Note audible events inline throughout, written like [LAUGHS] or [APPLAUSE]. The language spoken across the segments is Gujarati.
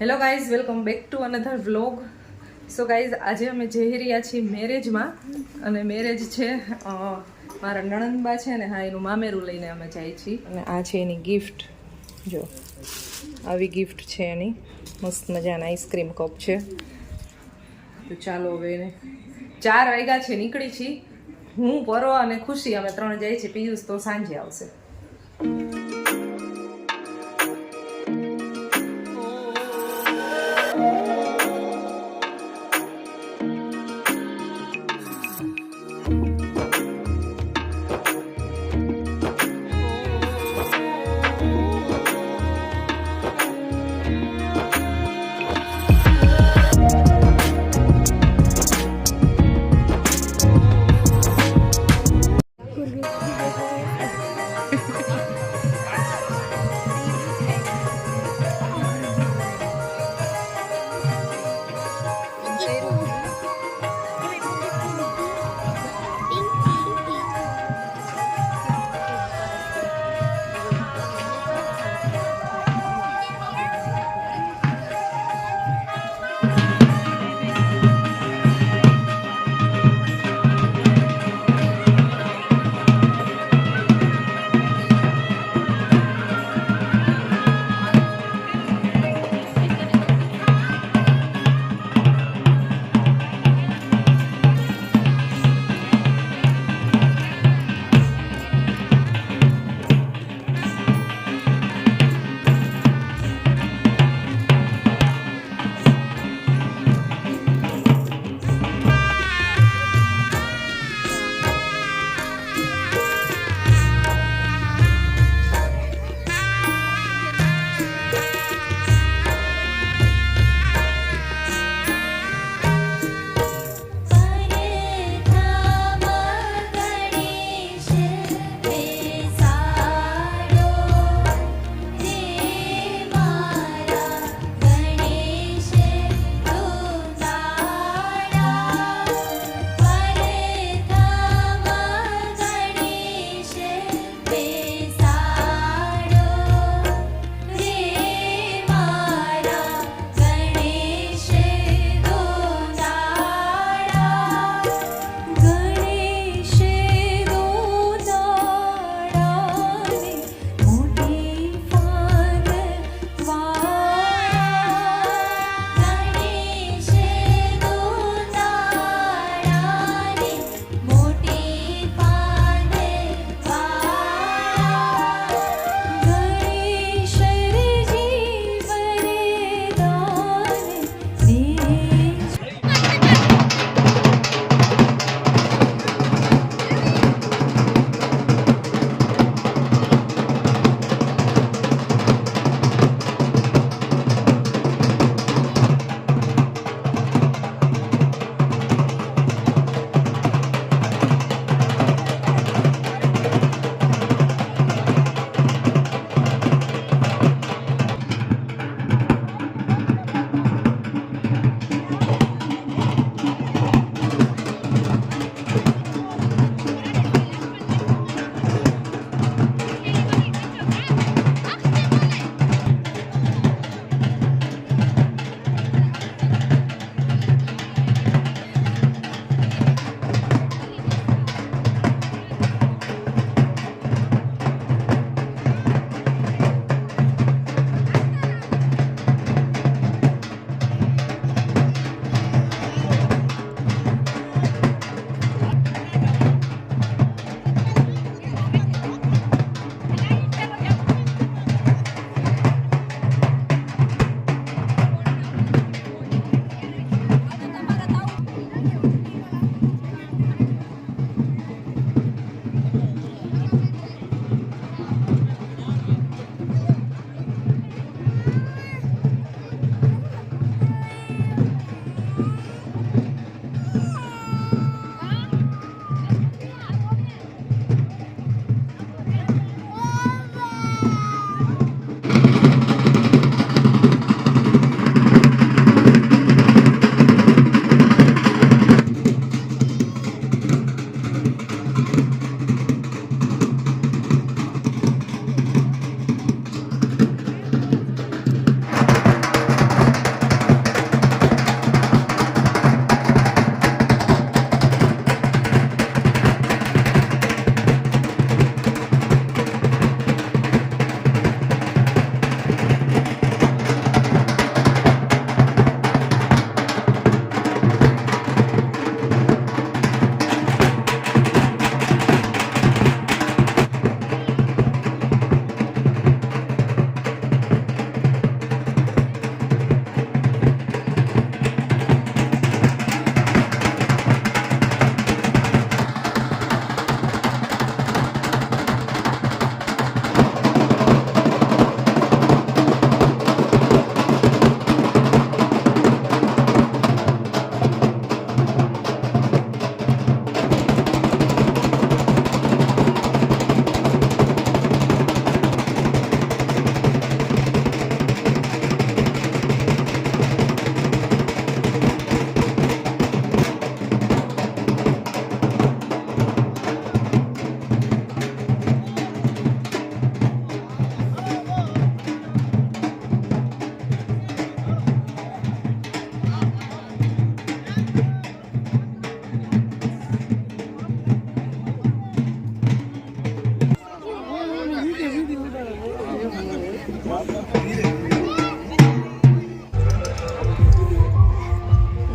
Hello guys welcome back to another vlog so guys આજે અમે જઈ રહ્યા છીએ મેરેજમાં અને મેરેજ છે મારા નણંદબા છે ને હા, એનું મામેરું લઈને અમે જઈએ છીએ. અને આ છે એની ગિફ્ટ જો, આવી ગિફ્ટ છે એની. મસ્ત મજાના આઈસ્ક્રીમ કપ છે. તો ચાલો હવે એને ચાર વાગ્યા છે, નીકળી છીએ. હું, પરો અને ખુશી, અમે ત્રણ જઈએ છીએ. પિયુષ તો સાંજે આવશે.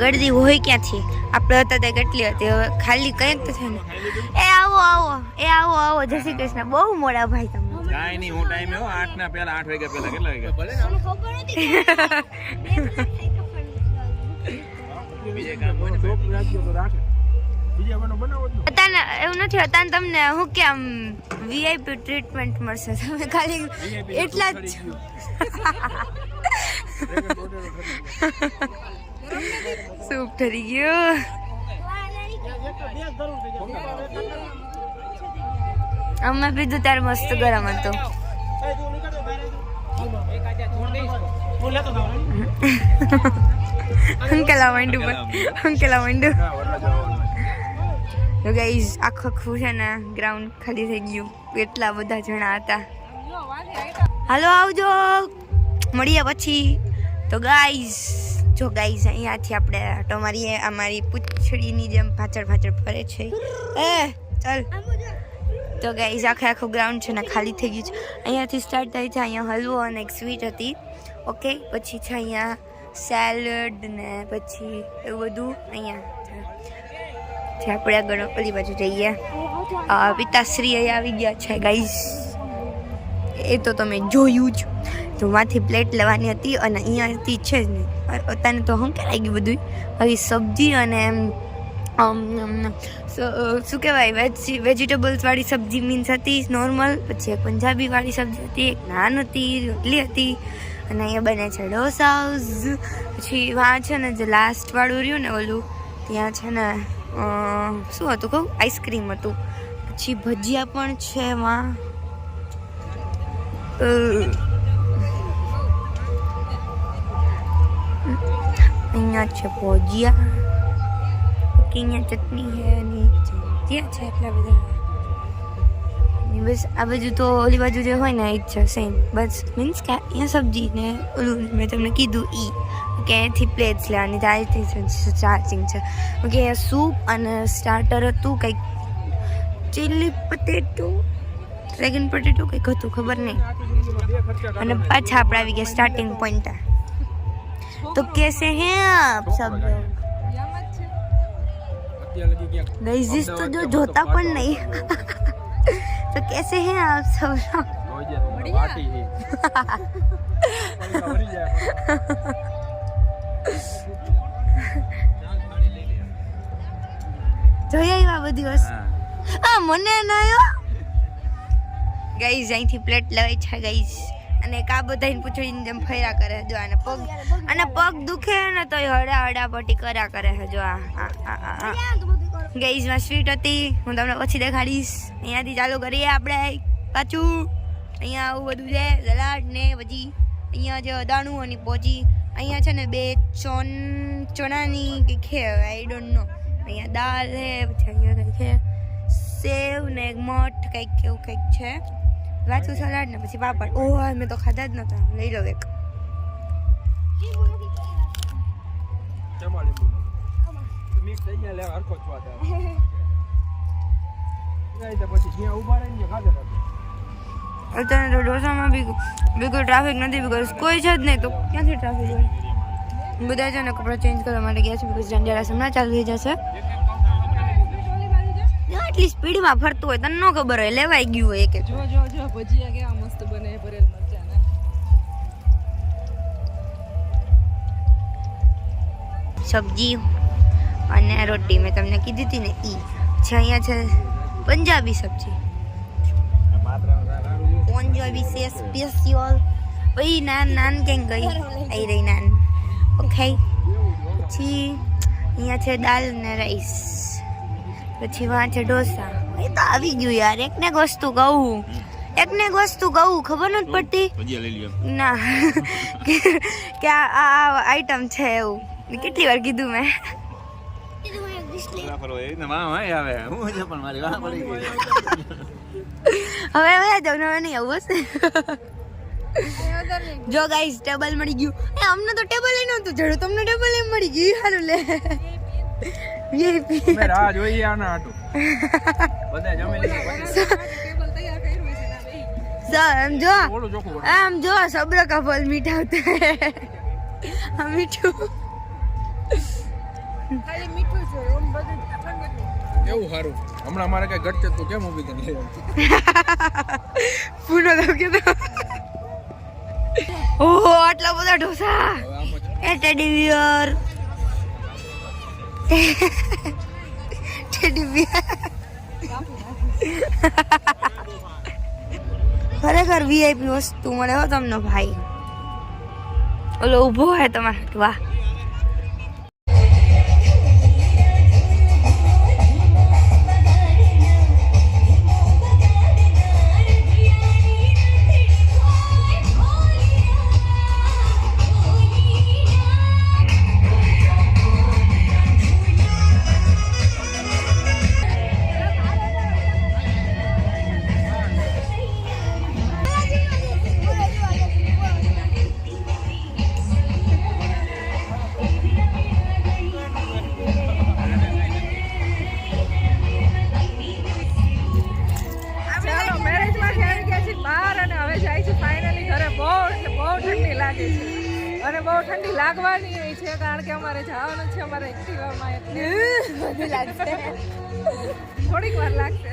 ગળદી હોય ક્યાંથી? આપણે હતા તે કેટલી હતી? હવે ખાલી કંઈક તો છે ને. એ આવો આવો એ આવો આવો જય શ્રી કૃષ્ણ. બહુ મોડા ભાઈ તમે. કાંઈ નહીં હું ટાઈમ એવો આઠ ના પહેલા આઠ વાગ્યા પહેલા કેટલા વાગ્યા? [LAUGHS] અતાને એવું નથી અત્યારે તમને હું કેમ વીઆઈપી ટ્રીટમેન્ટ મળશે. તમે ખાલી એટલા જ છો. [LAUGHS] સૂપ ઠરી ગયો અમે પીધું ત્યારે મસ્ત ગરમ હતો અંકેલા પણ અંકેલા માંડ્યું તો ગાઈઝ આખો આખું ગ્રાઉન્ડ ખાલી થઈ ગયું એટલા બધા જણા હતા હાલો આવજો મળીએ પછી તો ગાઈઝ જો ગાઈઝ અહીંયાથી આપણે આટો મારીએ અમારી પૂંછડીની જેમ પાછળ પાછળ ફરે છે. એ, ચાલ. તો ગાઈઝ આખે આખું ગ્રાઉન્ડ છે ને ખાલી થઈ ગયું છે. અહીંયાથી સ્ટાર્ટ થાય છે અહીંયા હલવો અને એક સ્વીટ હતી. ઓકે પછી છે અહીંયા સેલડ ને પછી એવું બધું અહીંયા જે આપણે આગળ પેલી બાજુ જઈએ. પિતાશ્રી અહીં આવી ગયા છે ગાઈઝ એ તો તમે જોયું જ. તો પ્લેટ લેવાની હતી અને અહીંયાથી છે જ નહીં અત્યારે તો હું કે લાગી બધું હવે સબ્જી અને શું કહેવાય, વેજ વેજીટેબલ્સવાળી સબ્જી મીન્સ હતી નોર્મલ પછી એક પંજાબીવાળી સબ્જી હતી, એક નાન હતી, રોટલી હતી, અને અહીંયા બને છે ઢોસાસ પછી વાં છે ને જે લાસ્ટવાળું રહ્યું ને ઓલું, ત્યાં છે ને શું હતું કહું? આઈસ્ક્રીમ હતું. પછી ભજીયા પણ છે એમાં. અહીંયા છે ભજીયા. અહીંયા ચટણી છે અને ત્યાં છે એટલા બધા. બસ આ બાજુ તો ઓલી બાજુ જે હોય ને, એ જ છે સેમ બસ મીન્સ કે અહીંયા સબ્જી ને ઓલું મેં તમને કીધું ઈ. કે અહીંયાથી પ્લેટ્સ લેવાની ત્યાંથી ચાર્જિંગ છે ઓકે સૂપ અને સ્ટાર્ટર હતું કંઈક ચીલી પટેટો ડ્રેગન પટેટો કંઈક હતું, ખબર નહીં. અને પાછા આપણે આવી ગયા સ્ટાર્ટિંગ પોઈન્ટ તો કેસે હે આપ સબ લોગ ગાઈઝ તો જો જોતા પણ નહીં [LAUGHS] તો कैसे हैं आप सब लोग જોઈ આવ્યા બધી વસ્તુ આ મને નાયો ગાઈઝ અહીંથી પ્લેટ લેવાય છે ગાઈઝ અને કા બધાને પૂછડીને જેમ ફર્યા કરે જો આને પગ અને પગ દુખે ને તો હડા હડા પટી કર્યા કરે છે જો આ ગાઈઝમાં સ્વીટ હતી હું તમને પછી દેખાડીશ. અહીંયાથી ચાલુ કરીએ આપણે પાછું. અહીંયા આવું બધું છે સલાડ ને પછી અહીંયા જે અદાણું અને પોચી અહીંયા છે ને બે ચોન ચણાની કે ખે આઈ ડોન્ટ નો અહીંયા દાળ છે પછી અહીંયા કંઈક છે. સેવ ને મઠ કંઈક એવું કંઈક છે. વાચું સલાડ ને પછી પાપડ. ઓહ મેં તો ખાધા જ નતા. લઈ લો એક. અત્યારે તો ઢોસામાં બી બી કોઈ ટ્રાફિક નથી બિકોઝ કોઈ છે જ નહીં. તો ક્યાંથી ટ્રાફિક હોય? બધા છે ને કપડાં ચેન્જ કરવા માટે ગયા છે બિકોઝ જંજારા હમણાં ચાલુ થઈ જશે. આટલી સ્પીડમાં ફરતું હોય તને ન ખબર હોય લેવાઈ ગયું હોય કે જો જો જો ભજીયા કેવા મસ્ત બને ભરેલ મરચાના સબ્જી અને રોટી મેં તમને કીધી હતી ને ઈ. છે અહીંયા છે પંજાબી સબ્જી. પંજાબી છે સ્પેશિયલ ભાઈ નાન નાન કેમ ગઈ? આવી રહી નાન. ઓકે. પછી અહીંયા છે દાલ ને રાઈસ પછી વાંચે ઢોસા. એ તો આવી ગયું યાર. એકને એક વસ્તુ કહું. એકને એક વસ્તુ કહું ખબર નથી પડતી? ના. [LAUGHS] કે આ આઈટમ છે એવું. કેટલી વાર કીધું મેં. હવે હવે જાવ હવે નહીં આવું બસ. જો ગાઈસ ટેબલ મળી ગયું. એ અમને તો ટેબલ એ નહોતું જડ્યું. તમને ટેબલ એમ મળી ગયું. સારું લે. VIP. મેં રાહ જોઈએ આના હાટુ બધા જમી લીધું ટેબલ તૈયાર કર્યું છે ને બેહી સર આમ જો ઓલું ચોખ્ખું કરો. આમ જો સબ્ર કા ફલ મીઠા હોતા હે આ મીઠું એવું સારું હમણાં મારે કઈ ઘટશે તું કેમ ઊભી તો કીધો ઓહો આટલા બધા ઢોસા એ ટેડી બિયર ખરેખર વીઆઈપી વસ્તુ મળે હો તમને ભાઈ. ઓલો ઊભો હે તમારે. વાહ. લાગવાની હોય છે કારણ કે અમારે જવાનું છે અમારે એક્ટિવામાં એટલે થોડીક વાર લાગશે.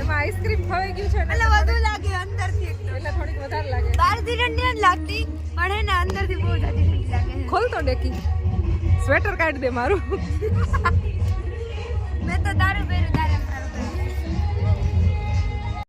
એમાં આઈસ્ક્રીમ ખવાઈ ગયું છે એટલે વધુ લાગે અંદરથી એટલે થોડીક વધારે લાગે. બહારથી ઠંડી નથી લાગતી પણ એને અંદરથી બહુ જાજી ઠંડી લાગે ખોલ તો ડેકી. સ્વેટર કાઢ દે મારું. મેં તો દારૂ પહેર્યું તારે